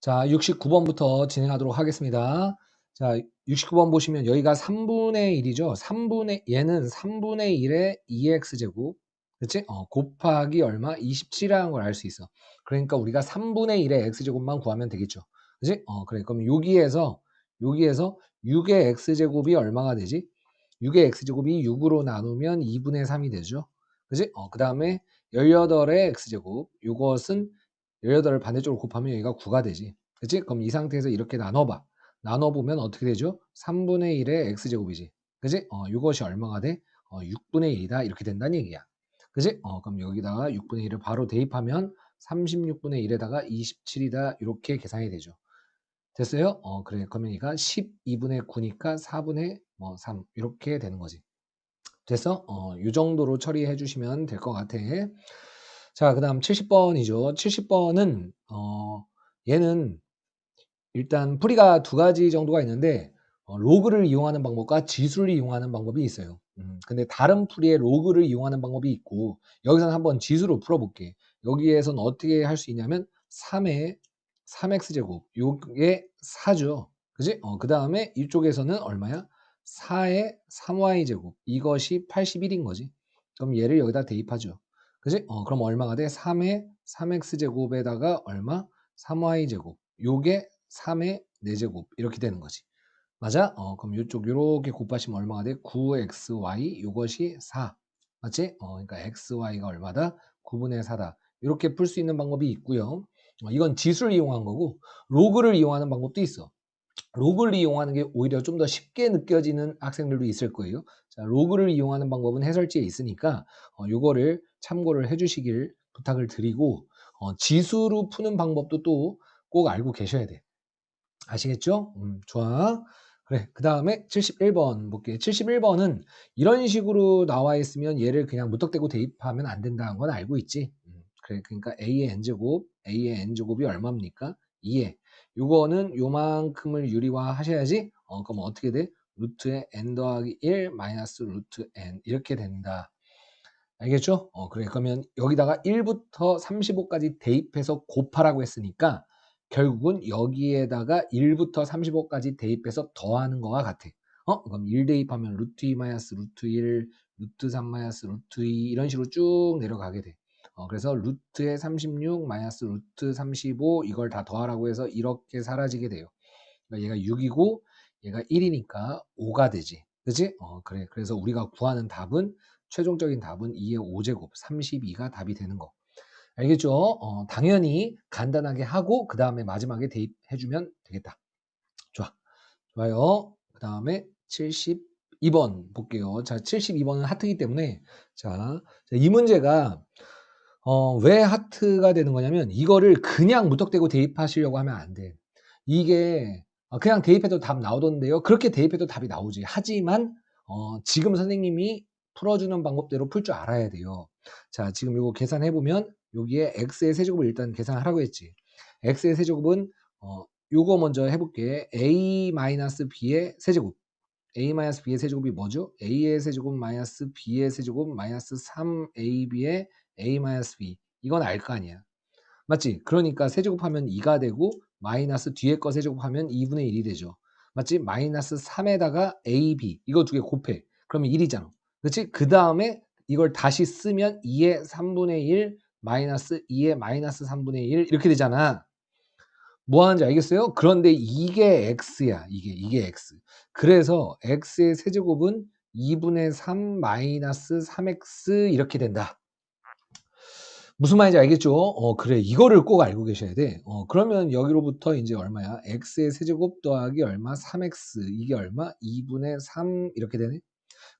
자, 69번부터 진행하도록 하겠습니다. 자, 69번 보시면 여기가 3분의 1이죠. 3분의 얘는 3분의 1의 2x제곱. 그치? 어, 곱하기 얼마? 27이라는 걸 알 수 있어. 그러니까 우리가 3분의 1의 x제곱만 구하면 되겠죠. 그치? 어, 그래. 그럼 여기에서 여기에서 6의 x제곱이 얼마가 되지? 6의 x제곱이 6으로 나누면 2분의 3이 되죠. 그치? 어, 그 다음에 18의 x제곱. 이것은 18을 반대쪽으로 곱하면 여기가 9가 되지. 그치? 그럼 이 상태에서 이렇게 나눠봐. 나눠보면 어떻게 되죠? 3분의 1의 x제곱이지. 그치? 어, 이것이 얼마가 돼? 어, 6분의 1이다. 이렇게 된다는 얘기야. 그치? 어, 그럼 여기다가 6분의 1을 바로 대입하면 36분의 1에다가 27이다. 이렇게 계산이 되죠. 됐어요? 어, 그래. 그러면 이가 12분의 9니까 4분의 뭐 3. 이렇게 되는 거지. 됐어? 어, 이 정도로 처리해 주시면 될 것 같아. 자, 그 다음 70번이죠. 70번은, 어, 얘는 일단 풀이가 두 가지 정도가 있는데, 어, 로그를 이용하는 방법과 지수를 이용하는 방법이 있어요. 음, 근데 다른 풀이에 로그를 이용하는 방법이 있고, 여기서는 한번 지수로 풀어볼게. 여기에서는 어떻게 할 수 있냐면, 3의 3x제곱, 요게 4죠. 그지? 어, 그 다음에 이쪽에서는 얼마야? 4의 3y제곱. 이것이 81인 거지. 그럼 얘를 여기다 대입하죠. 그지? 어, 그럼 얼마가 돼? 3의 3x제곱에다가 얼마? 3y제곱. 요게 3의 4제곱. 이렇게 되는 거지. 맞아? 어, 그럼 이쪽 요렇게 곱하시면 얼마가 돼? 9xy 요것이 4. 맞지? 어, 그러니까 xy가 얼마다? 9분의 4다. 이렇게 풀 수 있는 방법이 있고요. 어, 이건 지수를 이용한 거고 로그를 이용하는 방법도 있어. 로그를 이용하는 게 오히려 좀 더 쉽게 느껴지는 학생들도 있을 거예요. 자, 로그를 이용하는 방법은 해설지에 있으니까 어, 요거를 참고를 해주시길 부탁을 드리고 어, 지수로 푸는 방법도 또 꼭 알고 계셔야 돼. 아시겠죠? 음, 좋아. 그래. 그 다음에 71번 볼게요. 71번은 이런 식으로 나와 있으면 얘를 그냥 무턱대고 대입하면 안 된다는 건 알고 있지. 음, 그래. 그러니까 a의 n제곱, a의 n제곱이 얼마입니까? 2에. 요거는 요만큼을 유리화 하셔야지. 어, 그럼 어떻게 돼? 루트의 n 더하기 1 마이너스 루트 n 이렇게 된다. 알겠죠? 어, 그래. 그러면 여기다가 1부터 35까지 대입해서 곱하라고 했으니까 결국은 여기에다가 1부터 35까지 대입해서 더하는 거와 같아. 어? 그럼 1 대입하면 루트 2 마이너스 루트 1, 루트 3 마이너스 루트 2 이런 식으로 쭉 내려가게 돼. 어, 그래서 루트의 36 마이너스 루트 35 이걸 다 더하라고 해서 이렇게 사라지게 돼요. 그러니까 얘가 6이고 얘가 1이니까 5가 되지. 그지? 어, 그래. 그래서 우리가 구하는 답은 최종적인 답은 2의 5제곱 32가 답이 되는 거. 알겠죠? 어, 당연히 간단하게 하고 그 다음에 마지막에 대입해주면 되겠다. 좋아. 좋아요. 그 다음에 72번 볼게요. 자, 72번은 하트이기 때문에 자, 이 문제가 어, 왜 하트가 되는 거냐면 이거를 그냥 무턱대고 대입하시려고 하면 안 돼. 이게 어, 그냥 대입해도 답 나오던데요. 그렇게 대입해도 답이 나오지. 하지만 어, 지금 선생님이 풀어주는 방법대로 풀 줄 알아야 돼요. 자, 지금 이거 계산해 보면 여기에 x의 세제곱을 일단 계산하라고 했지. x의 세제곱은 어, 요거 먼저 해볼게. a 마이너스 b의 세제곱. a 마이너스 b의 세제곱이 뭐죠? a의 세제곱 마이너스 b의 세제곱 마이너스 3ab의 a 마이너스 b. 이건 알 거 아니야. 맞지? 그러니까 세제곱하면 2가 되고 마이너스 뒤에 거 세제곱하면 2분의 1이 되죠. 맞지? 마이너스 3에다가 ab 이거 두 개 곱해. 그러면 1이잖아. 그렇지? 그 다음에 이걸 다시 쓰면 2의 3분의 1 마이너스 2의 마이너스 3분의 1 이렇게 되잖아. 뭐 하는지 알겠어요? 그런데 이게 x야. 이게 이게 x. 그래서 x의 세제곱은 2분의 3 마이너스 3x 이렇게 된다. 무슨 말인지 알겠죠? 어, 그래. 이거를 꼭 알고 계셔야 돼. 어, 그러면 여기로부터 이제 얼마야? x의 세제곱 더하기 얼마? 3x. 이게 얼마? 2분의 3 이렇게 되네.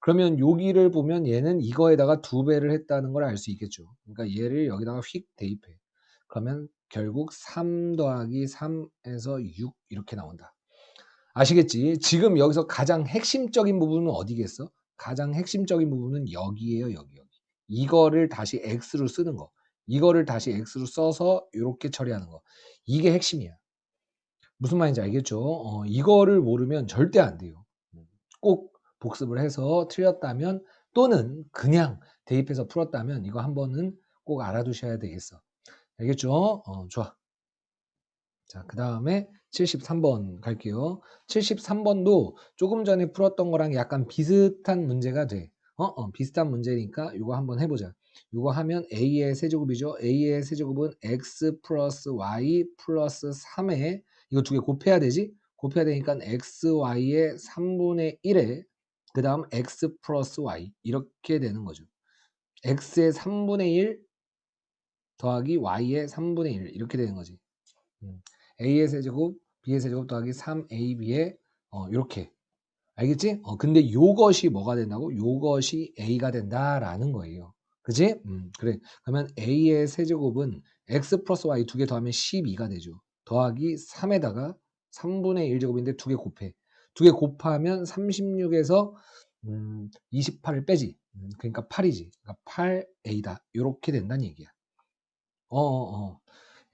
그러면 여기를 보면 얘는 이거에다가 두 배를 했다는 걸 알 수 있겠죠. 그러니까 얘를 여기다가 휙 대입해. 그러면 결국 3 더하기 3에서 6 이렇게 나온다. 아시겠지? 지금 여기서 가장 핵심적인 부분은 어디겠어? 가장 핵심적인 부분은 여기에요, 여기, 여기. 이거를 다시 x로 쓰는 거. 이거를 다시 x로 써서 이렇게 처리하는 거. 이게 핵심이야. 무슨 말인지 알겠죠? 어, 이거를 모르면 절대 안 돼요. 꼭 복습을 해서 틀렸다면 또는 그냥 대입해서 풀었다면 이거 한 번은 꼭 알아두셔야 되겠어. 알겠죠? 어, 좋아. 자, 그 다음에 73번 갈게요. 73번도 조금 전에 풀었던 거랑 약간 비슷한 문제가 돼. 어, 어, 비슷한 문제니까 이거 한번 해보자. 이거 하면 a의 세제곱이죠. a의 세제곱은 x 플러스 y 플러스 3에 이거 두 개 곱해야 되지? 곱해야 되니까 xy의 3분의 1에 그 다음 x 플러스 y 이렇게 되는 거죠. x의 3분의 1 더하기 y의 3분의 1 이렇게 되는 거지. 음. a의 세제곱, b의 세제곱 더하기 3ab의 어, 이렇게 알겠지? 어, 근데 요것이 뭐가 된다고? 요것이 a가 된다라는 거예요. 그지? 음, 그래. 그러면 a의 세제곱은 x 플러스 y 두 개 더하면 12가 되죠. 더하기 3에다가 3분의 1제곱인데 두 개 곱해. 두 개 곱하면 36에서 음, 28을 빼지. 음, 그러니까 8이지. 그러니까 8a다. 이렇게 된다는 얘기야. 어, 어, 어.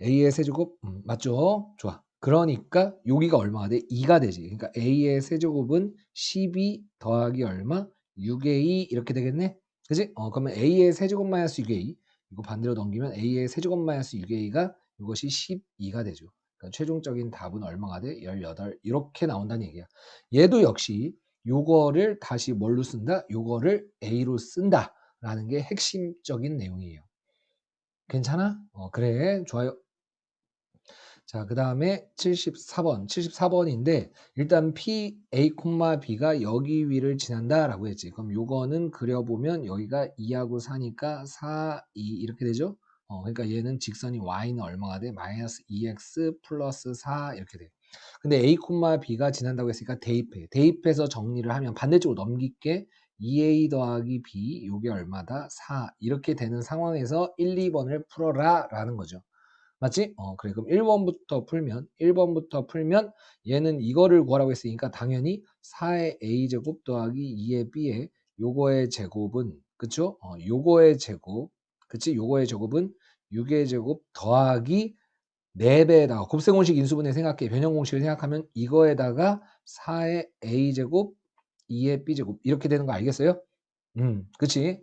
a의 세제곱 음, 맞죠? 좋아. 그러니까 여기가 얼마가 돼? 2가 되지. 그러니까 a의 세제곱은 12 더하기 얼마? 6a 이렇게 되겠네. 그지? 어, 그러면 a의 세제곱 마이너스 6a 이거 반대로 넘기면 a의 세제곱 마이너스 6a가 이것이 12가 되죠. 그러니까 최종적인 답은 얼마가 돼? 18 이렇게 나온다는 얘기야. 얘도 역시 요거를 다시 뭘로 쓴다? 요거를 a로 쓴다라는 게 핵심적인 내용이에요. 괜찮아? 어, 그래. 좋아요. 자, 그 다음에 74번. 74번인데, 일단 P, A, B가 여기 위를 지난다 라고 했지. 그럼 요거는 그려보면 여기가 2하고 4니까 4, 2 이렇게 되죠? 어, 그러니까 얘는 직선이 Y는 얼마가 돼? 마이너스 2X 플러스 4 이렇게 돼. 근데 A, B가 지난다고 했으니까 대입해. 대입해서 정리를 하면 반대쪽으로 넘길게 2A 더하기 B, 요게 얼마다? 4. 이렇게 되는 상황에서 1, 2번을 풀어라 라는 거죠. 맞지? 어, 그래. 그럼 1번부터 풀면, 1번부터 풀면 얘는 이거를 구하라고 했으니까 당연히 4의 a제곱 더하기 2의 b의 요거의 제곱은, 그쵸? 어, 요거의 제곱, 그치? 요거의 제곱은 6의 제곱 더하기 4배에다가 곱셈공식 인수분해 생각해. 변형공식을 생각하면 이거에다가 4의 a제곱 2의 b제곱 이렇게 되는 거 알겠어요? 음, 그치?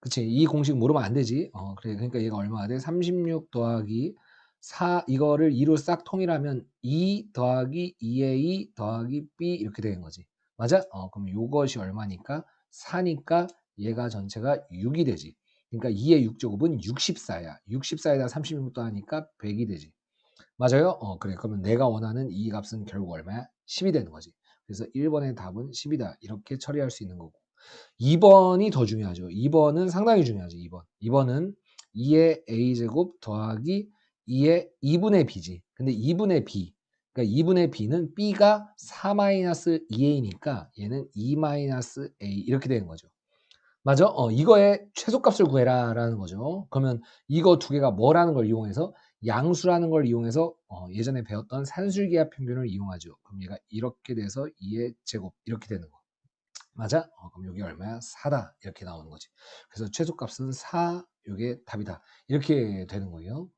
그치? 이 공식 모르면 안 되지. 어, 그래. 그러니까 얘가 얼마가 돼? 36 더하기 4 이거를 2로 싹 통일하면 2 더하기 2a 더하기 b 이렇게 되는 거지. 맞아? 어, 그럼 요것이 얼마니까? 4니까 얘가 전체가 6이 되지. 그러니까 2의 6제곱은 64야. 64에다 36 더하니까 100이 되지. 맞아요? 어, 그래. 그러면 내가 원하는 이 값은 결국 얼마야? 10이 되는 거지. 그래서 1번의 답은 10이다. 이렇게 처리할 수 있는 거고. 2번이 더 중요하죠. 2번은 상당히 중요하죠. 2번. 2번은 2의 a제곱 더하기 2의 2분의 b지. 근데 2분의 b. 그러니까 2분의 b는 b가 4-2a니까 얘는 2-a 이렇게 되는 거죠. 맞아? 어, 이거의 최소값을 구해라라는 거죠. 그러면 이거 두 개가 뭐라는 걸 이용해서 양수라는 걸 이용해서 어, 예전에 배웠던 산술기하 평균을 이용하죠. 그럼 얘가 이렇게 돼서 2의 제곱 이렇게 되는 거. 맞아? 어, 그럼 여기 얼마야? 4다. 이렇게 나오는 거지. 그래서 최소값은 4, 이게 답이다. 이렇게 되는 거예요.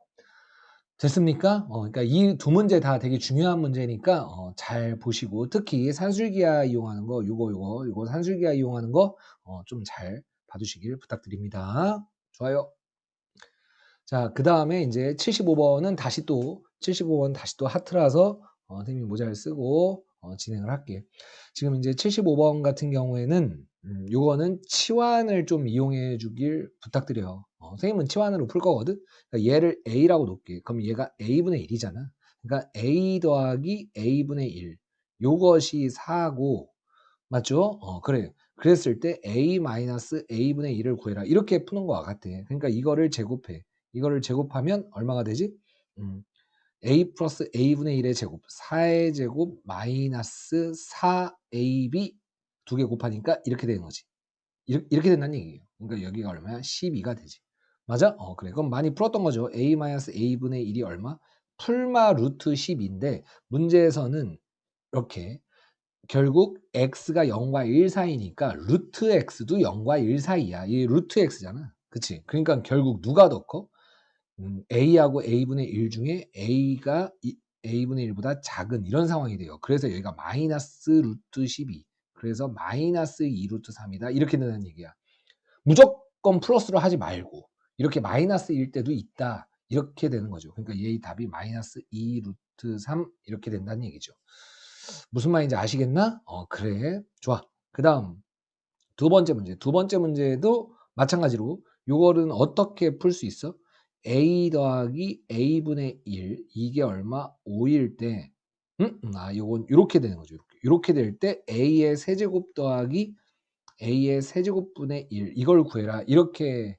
됐습니까? 어, 그러니까 이 두 문제 다 되게 중요한 문제니까 어, 잘 보시고 특히 산술기하 이용하는 거 요거 요거 요거 산술기하 이용하는 거 좀 잘 봐두시길 부탁드립니다. 좋아요. 자, 그 다음에 이제 75번은 다시 또 75번 다시 또 하트라서 어, 선생님이 모자를 쓰고 어, 진행을 할게. 지금 이제 75번 같은 경우에는 음, 요거는 치환을 좀 이용해 주길 부탁드려요. 어, 선생님은 치환으로 풀 거거든. 그러니까 얘를 a라고 놓을게. 그럼 얘가 a분의 1이잖아. 그러니까 a 더하기 a분의 1. 요것이 4고 맞죠? 어, 그래. 그랬을 때 a 마이너스 a분의 1을 구해라. 이렇게 푸는 거와 같아. 그러니까 이거를 제곱해. 이거를 제곱하면 얼마가 되지? 음, a 플러스 a분의 1의 제곱 4의 제곱 마이너스 4ab 두 개 곱하니까 이렇게 되는 거지 이렇게 된다는 얘기예요 그러니까 여기가 얼마야? 12가 되지 맞아? 어 그래 그럼 많이 풀었던 거죠 a 마이너스 a분의 1이 얼마? 풀마 루트 10인데 문제에서는 이렇게 결국 x가 0과 1 사이니까 루트 x도 0과 1 사이야 이 루트 x잖아 그치? 그러니까 결국 누가 더 커? 음, a하고 a분의 1 중에 a가 a분의 1보다 작은 이런 상황이 돼요. 그래서 여기가 마이너스 루트 12 그래서 마이너스 2 루트 3이다 이렇게 된다는 얘기야. 무조건 플러스로 하지 말고 이렇게 마이너스일 때도 있다. 이렇게 되는 거죠. 그러니까 얘의 답이 마이너스 2 루트 3 이렇게 된다는 얘기죠. 무슨 말인지 아시겠나? 어, 그래. 좋아. 그 다음 두 번째 문제. 두 번째 문제도 마찬가지로 요거는 어떻게 풀 수 있어? a 더하기 a분의 1 이게 얼마? 5일 때 음? 음, 아, 요건 이렇게 되는 거죠. 이렇게. 이렇게 될 때 a의 세제곱 더하기 a의 세제곱분의 1 이걸 구해라. 이렇게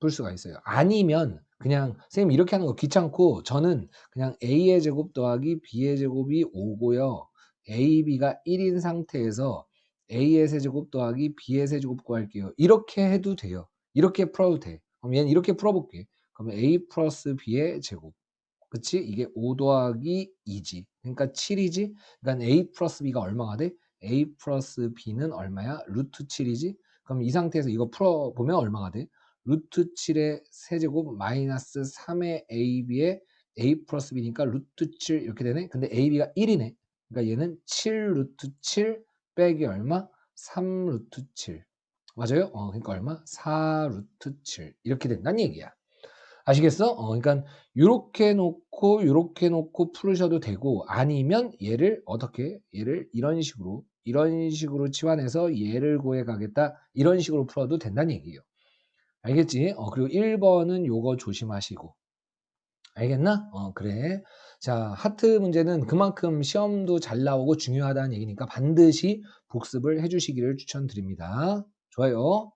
풀 수가 있어요. 아니면 그냥 선생님 이렇게 하는 거 귀찮고 저는 그냥 a의 제곱 더하기 b의 제곱이 5고요. ab가 1인 상태에서 a의 세제곱 더하기 b의 세제곱 구할게요. 이렇게 해도 돼요. 이렇게 풀어도 돼. 그럼 얘는 이렇게 풀어볼게. 그러면 a 플러스 b의 제곱. 그치? 이게 5 더하기 2지. 그러니까 7이지? 그러니까 a 플러스 b가 얼마가 돼? a 플러스 b는 얼마야? 루트 7이지? 그럼 이 상태에서 이거 풀어보면 얼마가 돼? 루트 7의 세제곱 마이너스 3의 ab의 a 플러스 b니까 루트 7 이렇게 되네? 근데 ab가 1이네. 그러니까 얘는 7 루트 7 빼기 얼마? 3 루트 7. 맞아요? 어, 그러니까 얼마? 4 루트 7. 이렇게 된다는 얘기야. 아시겠어? 어, 그러니까 이렇게 놓고 이렇게 놓고 풀으셔도 되고 아니면 얘를 어떻게 얘를 이런 식으로 이런 식으로 치환해서 얘를 구해 가겠다 이런 식으로 풀어도 된다는 얘기예요. 알겠지? 어, 그리고 1번은 요거 조심하시고 알겠나? 어, 그래. 자, 하트 문제는 그만큼 시험도 잘 나오고 중요하다는 얘기니까 반드시 복습을 해주시기를 추천드립니다. 좋아요.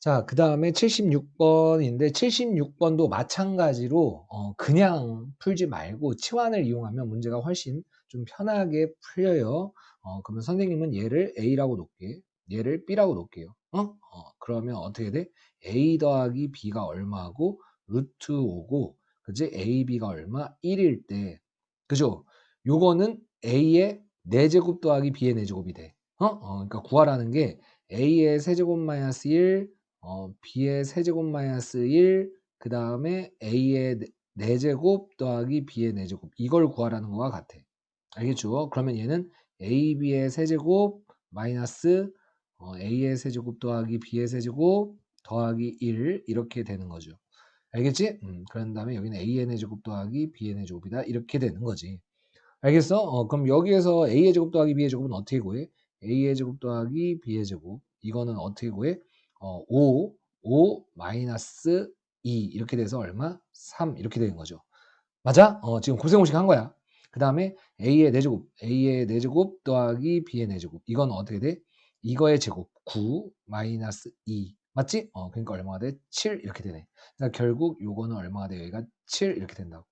자, 그 다음에 76번인데 76번도 마찬가지로 어, 그냥 풀지 말고 치환을 이용하면 문제가 훨씬 좀 편하게 풀려요. 어, 그러면 선생님은 얘를 A라고 놓을게. 얘를 B라고 놓을게요. 어? 어, 그러면 어떻게 돼? A 더하기 B가 얼마고 루트 5고 그지? AB가 얼마? 1일 때 그죠? 요거는 A의 4제곱 더하기 B의 4제곱이 돼. 어? 어, 그러니까 구하라는 게 A의 세제곱 마이너스 1 어, b의 세제곱 마이너스 1, 그 다음에 a의 4제곱 더하기 b의 4제곱 이걸 구하라는 거와 같아. 알겠죠? 그러면 얘는 ab의 세제곱 마이너스 어, a의 세제곱 더하기 b의 세제곱 더하기 1 이렇게 되는 거죠. 알겠지? 음, 그런 다음에 여기는 a의 4제곱 더하기 b의 4제곱이다 이렇게 되는 거지. 알겠어? 어, 그럼 여기에서 a의 제곱 더하기 b의 제곱은 어떻게 구해? a의 제곱 더하기 b의 제곱 이거는 어떻게 구해? 어, 5, 5 마이너스 2 이렇게 돼서 얼마? 3 이렇게 되는 거죠. 맞아? 어, 지금 고생공식 한 거야. 그 다음에 a의 4제곱, a의 4제곱 더하기 b의 4제곱. 이건 어떻게 돼? 이거의 제곱 9 마이너스 2 맞지? 어, 그러니까 얼마가 돼? 7 이렇게 되네. 그러니까 결국 요거는 얼마가 돼? 여기가 7 이렇게 된다고.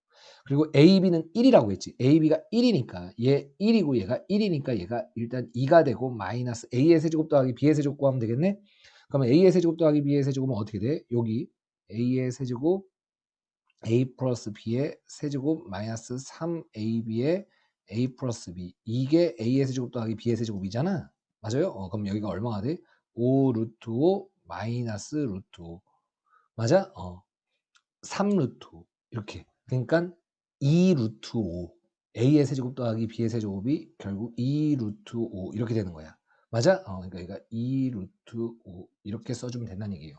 그리고 AB는 1이라고 했지. AB가 1이니까 얘 1이고 얘가 1이니까 얘가 일단 2가 되고 마이너스 A의 세제곱 더하기 B의 세제곱 구하면 되겠네. 그러면 a의 세제곱 더하기 b의 세제곱은 어떻게 돼? 여기 a의 세제곱 a 플러스 b의 세제곱 마이너스 3ab의 a 플러스 b 이게 a의 세제곱 더하기 b의 세제곱이잖아. 맞아요? 어, 그럼 여기가 얼마가 돼? 5 루트 5 마이너스 루트 5 맞아? 어, 3 루트 5 이렇게 그러니까 2 루트 5 a의 세제곱 더하기 b의 세제곱이 결국 2 루트 5 이렇게 되는 거야. 맞아? 어, 그러니까 얘가 2 루트 5 이렇게 써주면 된다는 얘기예요.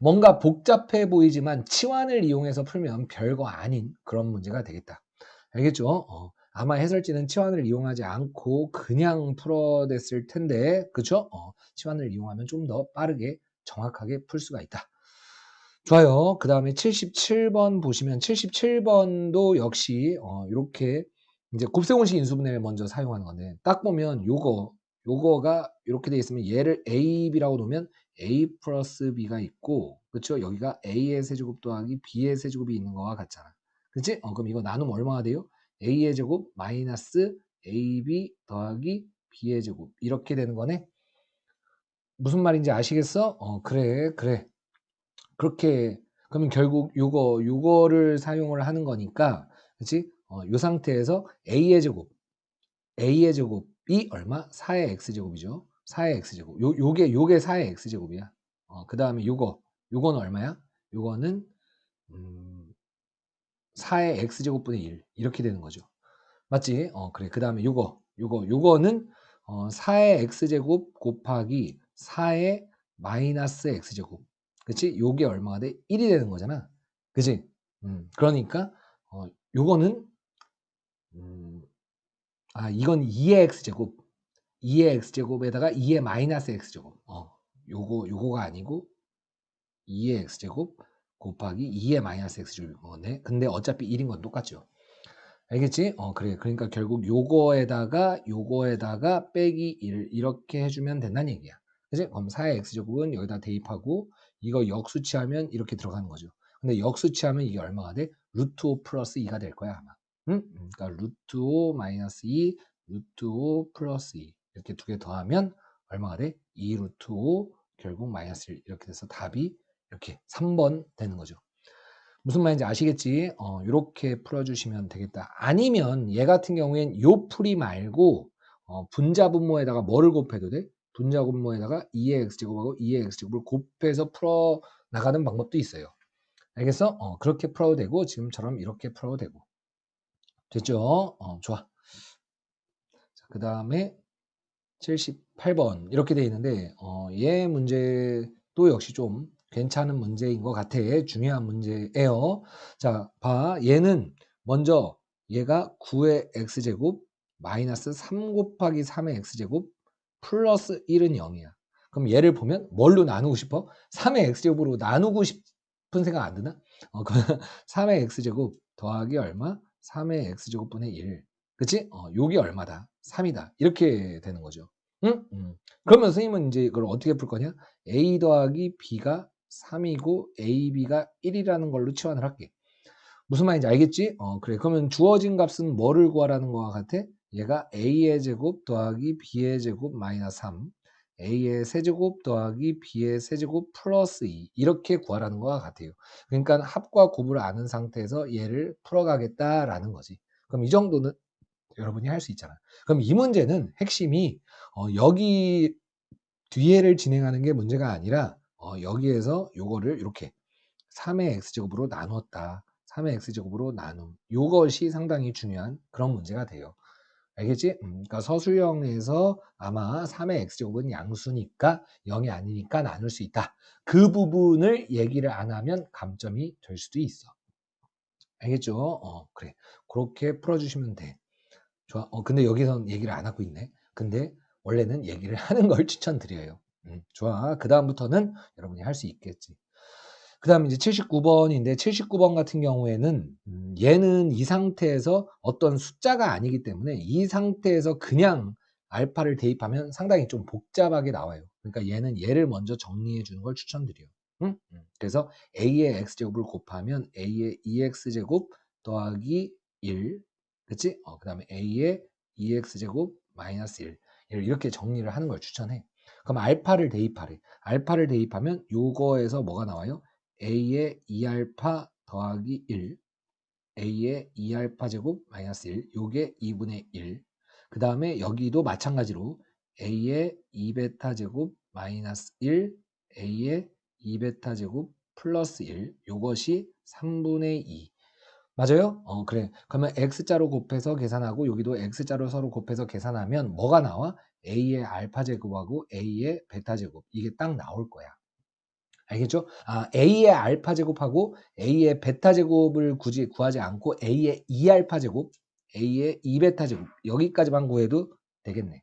뭔가 복잡해 보이지만 치환을 이용해서 풀면 별거 아닌 그런 문제가 되겠다. 알겠죠? 어, 아마 해설지는 치환을 이용하지 않고 그냥 풀어냈을 텐데, 그쵸? 어, 치환을 이용하면 좀 더 빠르게 정확하게 풀 수가 있다. 좋아요. 그 다음에 77번 보시면 77번도 역시 어, 이렇게 이제 곱셈공식 인수분해를 먼저 사용하는 건데 딱 보면 요거 요거가 이렇게 돼 있으면 얘를 a, b라고 놓으면 a 플러스 b가 있고 그렇죠? 여기가 a의 세제곱 더하기 b의 세제곱이 있는 거와 같잖아. 그치? 어, 그럼 이거 나누면 얼마가 돼요? a의 제곱 마이너스 ab 더하기 b의 제곱 이렇게 되는 거네. 무슨 말인지 아시겠어? 어, 그래, 그래. 그렇게 그러면 결국 요거 요거를 사용을 하는 거니까 그렇지? 어, 요 상태에서 a의 제곱 a의 제곱이 얼마? 4의 x제곱이죠. 4의 x제곱. 요 요게 요게 4의 x제곱이야. 어, 그다음에 요거 요거는 얼마야? 요거는 음, 4의 x제곱분의 1 이렇게 되는 거죠. 맞지? 어, 그래. 그다음에 요거 요거 요거는 어, 4의 x제곱 곱하기 4의 마이너스 x제곱. 그치? 요게 얼마가 돼? 1이 되는 거잖아. 그치? 음, 그러니까 어, 요거는 음, 아 이건 2의 x제곱 2의 x제곱에다가 2의 마이너스 x제곱 어, 요거 요거가 아니고 2의 x제곱 곱하기 2의 마이너스 x제곱인 거네 근데 어차피 1인 건 똑같죠 알겠지? 어 그래 그러니까 결국 요거에다가 요거에다가 빼기 1 이렇게 해주면 된다는 얘기야 그지? 그럼 4의 x제곱은 여기다 대입하고 이거 역수치하면 이렇게 들어가는 거죠 근데 역수치하면 이게 얼마가 돼? 루트 5 플러스 2가 될 거야 아마 응? 그러니까 루트 5 마이너스 2 루트 5 플러스 2 이렇게 두 개 더하면 얼마가 돼? 2 루트 5 결국 마이너스 1 이렇게 돼서 답이 이렇게 3번 되는 거죠. 무슨 말인지 아시겠지? 어, 이렇게 풀어주시면 되겠다. 아니면 얘 같은 경우엔 요 풀이 말고 어, 분자 분모에다가 뭐를 곱해도 돼? 분자 분모에다가 2의 x제곱하고 2의 x제곱을 곱해서 풀어 나가는 방법도 있어요. 알겠어? 어, 그렇게 풀어도 되고 지금처럼 이렇게 풀어도 되고 됐죠? 어, 좋아. 그 다음에 78번 이렇게 돼 있는데 어, 얘 문제도 역시 좀 괜찮은 문제인 것 같아. 중요한 문제예요. 자, 봐. 얘는 먼저 얘가 9의 x제곱 마이너스 3 곱하기 3의 x제곱 플러스 1은 0이야. 그럼 얘를 보면 뭘로 나누고 싶어? 3의 x제곱으로 나누고 싶은 생각 안 드나? 어, 3의 x제곱 더하기 얼마? 3의 x제곱분의 1. 그치? 어, 요게 얼마다? 3이다. 이렇게 되는 거죠. 응? 음. 그러면 선생님은 이제 이걸 어떻게 풀 거냐? a 더하기 b가 3이고 ab가 1이라는 걸로 치환을 할게. 무슨 말인지 알겠지? 어, 그래. 그러면 주어진 값은 뭐를 구하라는 거와 같아? 얘가 a의 제곱 더하기 b의 제곱 마이너스 3 a의 세제곱 더하기 b의 세제곱 플러스 2 이렇게 구하라는 거와 같아요. 그러니까 합과 곱을 아는 상태에서 얘를 풀어가겠다라는 거지. 그럼 이 정도는 여러분이 할 수 있잖아. 그럼 이 문제는 핵심이 어, 여기 뒤에를 진행하는 게 문제가 아니라 어, 여기에서 요거를 이렇게 3의 x제곱으로 나눴다. 3의 x제곱으로 나눔. 요것이 상당히 중요한 그런 문제가 돼요. 알겠지? 음, 그러니까 서술형에서 아마 3의 x제곱은 양수니까 0이 아니니까 나눌 수 있다. 그 부분을 얘기를 안 하면 감점이 될 수도 있어. 알겠죠? 어, 그래. 그렇게 풀어주시면 돼. 좋아. 어, 근데 여기선 얘기를 안 하고 있네. 근데 원래는 얘기를 하는 걸 추천드려요. 음, 좋아. 그 다음부터는 여러분이 할 수 있겠지. 그 다음 이제 79번인데 79번 같은 경우에는 음, 얘는 이 상태에서 어떤 숫자가 아니기 때문에 이 상태에서 그냥 알파를 대입하면 상당히 좀 복잡하게 나와요. 그러니까 얘는 얘를 먼저 정리해 주는 걸 추천드려요. 응? 음, 그래서 a의 x제곱을 곱하면 a의 2x제곱 더하기 1 그치? 어, 그 다음에 a의 2x제곱 마이너스 1 이렇게 정리를 하는 걸 추천해. 그럼 알파를 대입하래. 알파를 대입하면 요거에서 뭐가 나와요? A의 2알파 더하기 1 a의 2알파 제곱 마이너스 1 요게 2분의 1. 그 다음에 여기도 마찬가지로 a의 2베타 제곱 마이너스 1 a의 2베타 제곱 플러스 1 요것이 3분의 2 맞아요? 어, 그래. 그러면 x자로 곱해서 계산하고 여기도 x자로 서로 곱해서 계산하면 뭐가 나와? a의 알파 제곱하고 a의 베타 제곱. 이게 딱 나올 거야. 알겠죠? 아, a의 알파 제곱하고 a의 베타 제곱을 굳이 구하지 않고 a의 2알파 제곱, a의 2베타 제곱 여기까지만 구해도 되겠네.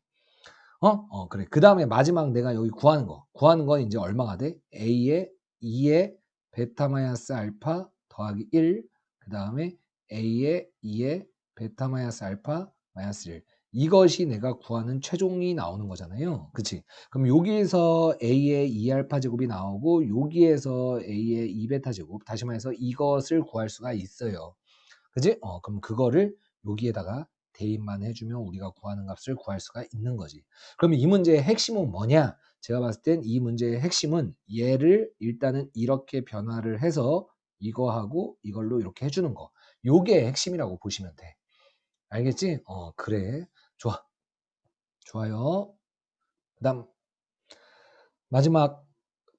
어? 어, 그래. 그 다음에 마지막 내가 여기 구하는 거. 구하는 건 이제 얼마가 돼? a의 2의 베타 마이너스 알파 더하기 1, 그 다음에 a의 2의 베타 마이너스 알파 마이너스 1. 이것이 내가 구하는 최종이 나오는 거잖아요. 그치? 그럼 여기에서 a의 2알파 제곱이 나오고 여기에서 a의 2베타 제곱 다시 말해서 이것을 구할 수가 있어요. 그지? 어, 그럼 그거를 여기에다가 대입만 해주면 우리가 구하는 값을 구할 수가 있는 거지. 그럼 이 문제의 핵심은 뭐냐? 제가 봤을 땐 이 문제의 핵심은 얘를 일단은 이렇게 변화를 해서 이거하고 이걸로 이렇게 해주는 거. 요게 핵심이라고 보시면 돼. 알겠지? 어, 그래. 좋아. 좋아요. 그 다음, 마지막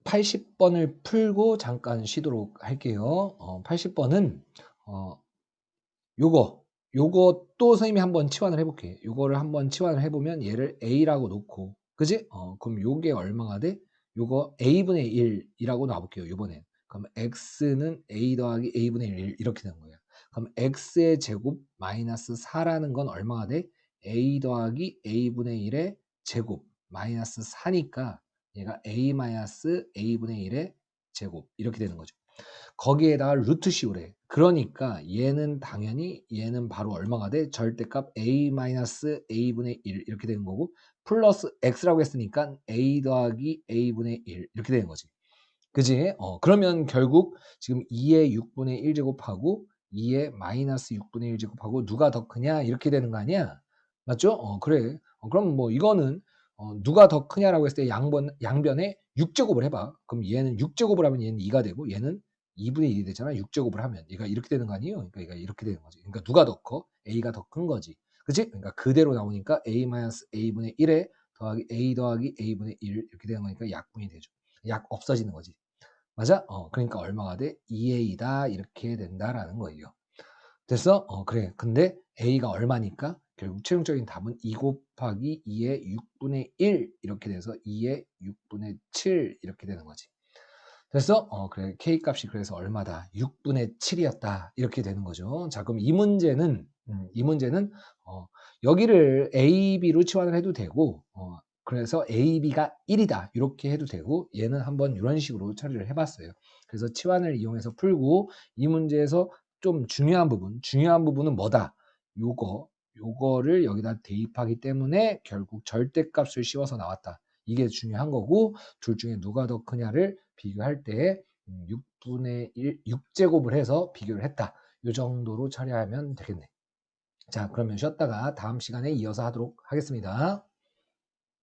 80번을 풀고 잠깐 쉬도록 할게요. 어, 80번은, 어, 요거, 또 선생님이 한번 치환을 해볼게. 요거를 한번 치환을 해보면 얘를 A라고 놓고, 그지? 어, 그럼 요게 얼마가 돼? 요거 A분의 1이라고 놔볼게요. 요번엔. 그럼 x는 a 더하기 a분의 1 이렇게 되는 거예요. 그럼 x의 제곱 마이너스 4라는 건 얼마가 돼? A 더하기 a분의 1의 제곱 마이너스 4니까 얘가 a 마이너스 a분의 1의 제곱 이렇게 되는 거죠. 거기에다가 루트 씌우래. 그러니까 얘는 당연히 얘는 바로 얼마가 돼? 절대값 a 마이너스 a분의 1 이렇게 되는 거고 플러스 x라고 했으니까 a 더하기 a분의 1 이렇게 되는 거지. 그지? 어, 그러면 결국 지금 2의 6분의 1 제곱하고 2의 마이너스 6분의 1 제곱하고 누가 더 크냐 이렇게 되는 거 아니야? 맞죠? 어, 그래. 어, 그럼 뭐 이거는 어, 누가 더 크냐라고 했을 때 양변, 양변에 6제곱을 해봐. 그럼 얘는 6제곱을 하면 얘는 2가 되고 얘는 2분의 1이 되잖아. 6제곱을 하면 얘가 이렇게 되는 거 아니에요? 그러니까 얘가 이렇게 되는 거지. 그러니까 누가 더 커? A가 더 큰 거지. 그치? 그러니까 그대로 나오니까 A 마이너스 A분의 1에 더하기 A 더하기 A분의 1 이렇게 되는 거니까 약분이 되죠. 약 없어지는 거지. 맞아? 어, 그러니까 얼마가 돼? 2A다 이렇게 된다라는 거예요. 됐어? 어, 그래. 근데 A가 얼마니까? 결국 최종적인 답은 2 곱하기 2의 6분의 1 이렇게 돼서 2의 6분의 7 이렇게 되는 거지. 됐어? 어, 그래. K 값이 그래서 얼마다? 6분의 7이었다. 이렇게 되는 거죠. 자, 그럼 이 문제는, 음, 이 문제는, 어, 여기를 A, B로 치환을 해도 되고, 어, 그래서 A, B가 1이다. 이렇게 해도 되고, 얘는 한번 이런 식으로 처리를 해봤어요. 그래서 치환을 이용해서 풀고, 이 문제에서 좀 중요한 부분, 중요한 부분은 뭐다? 요거, 요거를 여기다 대입하기 때문에 결국 절대값을 씌워서 나왔다. 이게 중요한 거고 둘 중에 누가 더 크냐를 비교할 때 6분의 1, 6제곱을 해서 비교를 했다. 이 정도로 처리하면 되겠네. 자, 그러면 쉬었다가 다음 시간에 이어서 하도록 하겠습니다.